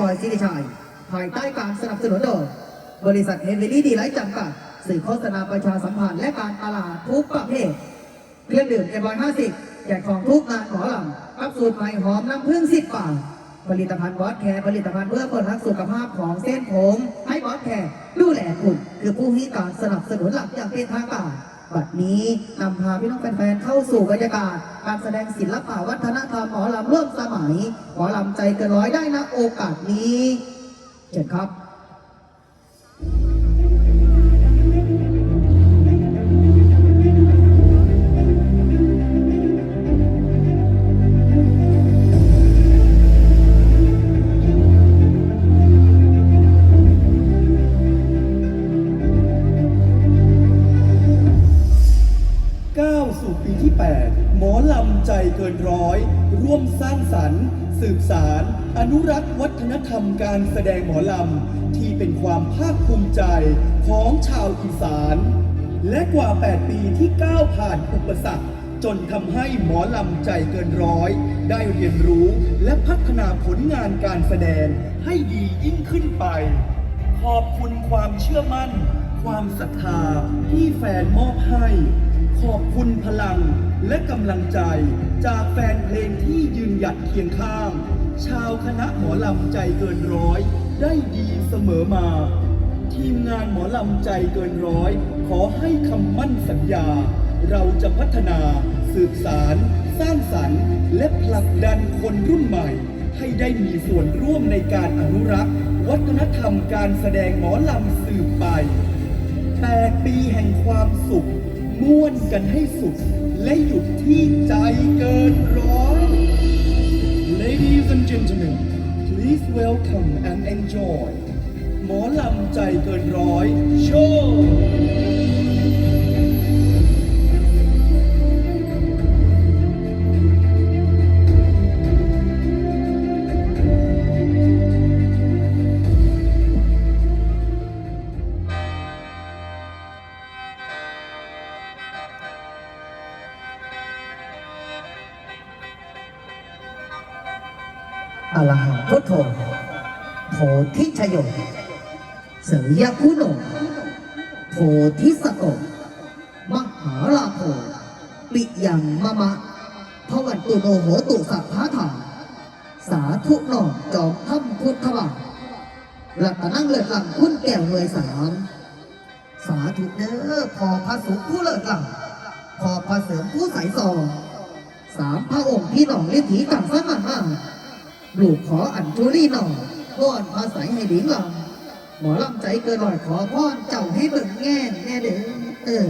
บอยซิริชัยภายใต้การสนับสนุนโดยบริษัทเฮนเวลี่ดีไลท์จำกัด สื่อโฆษณาประชาสัมพันธ์และการตลาดทุกประเภท เครื่องดื่มเอ็มบอยห้าสิบแจกของทุกงานหมอลำรับสูตรใหม่หอมน้ำผึ้งสิบบาทผลิตภัณฑ์บอสแคร์ผลิตภัณฑ์เพื่อคนรักสุขภาพของเส้นผม ให้บอสแคร์ดูแลคุณคือผู้ให้การสนับสนุนหลักอย่างเป็นทางการ บัดนี้นำพาพี่น้องแฟนๆเข้าสู่บรรยากาศ การแสดงศิลปะวัฒนธรรมหมอลำร่วมสมัยหมอลำใจเกินร้อยได้นะโอกาสนี้เชิญครับ นุรักษ์วัฒนธรรมการแสดงหมอลำ ที่เป็นความภาคภูมิใจของชาวอีสาน และกว่า 8 ปีที่ก้าวผ่านอุปสรรค จนทำให้หมอลำใจเกินร้อย ได้เรียนรู้และพัฒนาผลงานการแสดงให้ดียิ่งขึ้นไป ขอบคุณความเชื่อมั่น ความศรัทธาที่แฟนมอบให้ขอบคุณพลังและกำลังใจจากแฟนเพลงที่ยืนหยัดเคียงข้าง ชาวคณะหมอลำใจเกินร้อย ได้ดีเสมอมา ทีมงานหมอลำใจเกินร้อย ขอให้คำมั่นสัญญา เราจะพัฒนา สืบสาร สร้างสรรค์ และผลักดันคนรุ่นใหม่ ให้ได้มีส่วนร่วมในการอนุรักษ์ วัฒนธรรมการแสดงหมอลำสืบไปแปดปีแห่งความสุข ม่วนกันให้สุด และหยุดที่ใจเกินร้อย and gentlemen please welcome and enjoy หมอลำใจเกินร้อยโชว์ อรหังพุทโธโพธิชโยเสยยคุโนโพธิสโกมหาลาโภปิยังมะมะพวันตุโนโหตุสัพพะถาสาธุนอจอมถ้ำพุทธวังรัตนังเลิศหลังคุณแก้วเวยสามสาธุเด้อพอพระสุขผู้เลิศหลังพอพระเสริมผู้ใสซองสามพระองค์พี่น้องฤทธิกังสมันมา ลูกขออัญชุลีหน่อยพ่อนภาษาให้ดีงามหมอลำใจเกินหน่อยขอพ่อเจ้าให้เบิ่งแง่แน่เด้อเออ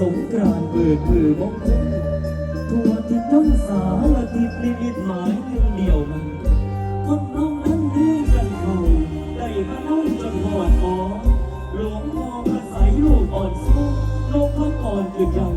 สงกรานต์เบิกเบือมงคลตัวทิศทั้งสารทิศนิมิตหมายหนึ่งเดียวมันคนน้องนั้นเรื่องกันเขาได้พระน้องจนหอดหมอหลวงพ่อพระใสลูกอ่อนสู้โลกพระก่อนคือยัง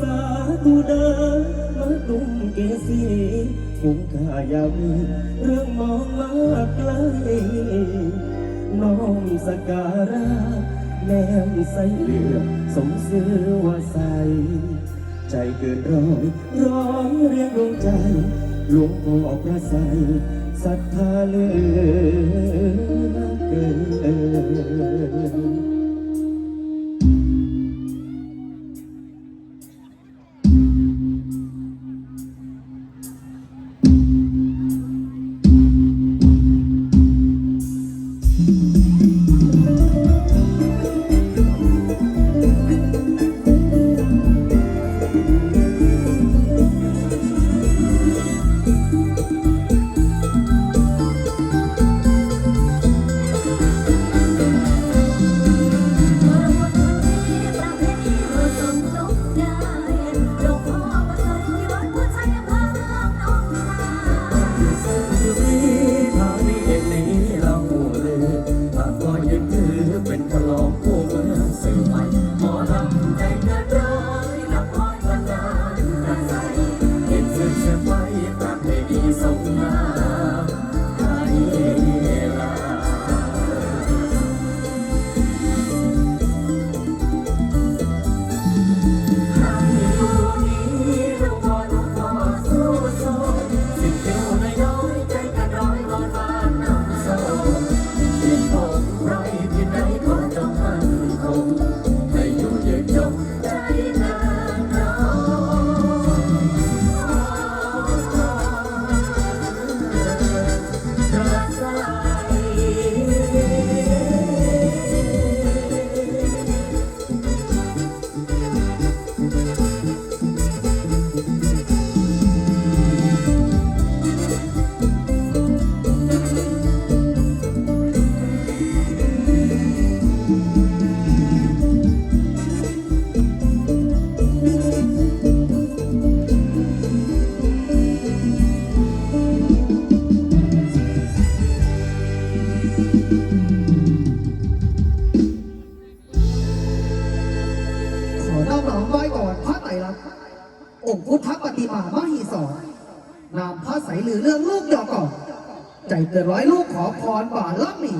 สาธุเดินมาตุ้มเกสีภูมิกายาวีเรื่องมองมาไกลน้อมสการะแนมใสเหลือสมซื้อว่าใส ใจเกินร้อยร้อยเรียกดวงใจหลวงพ่อพระไสศรัทธาเลือ หรือเรื่องลูกดอก่อนใจเกิดร้อยลูกขอพรบ่าลักมี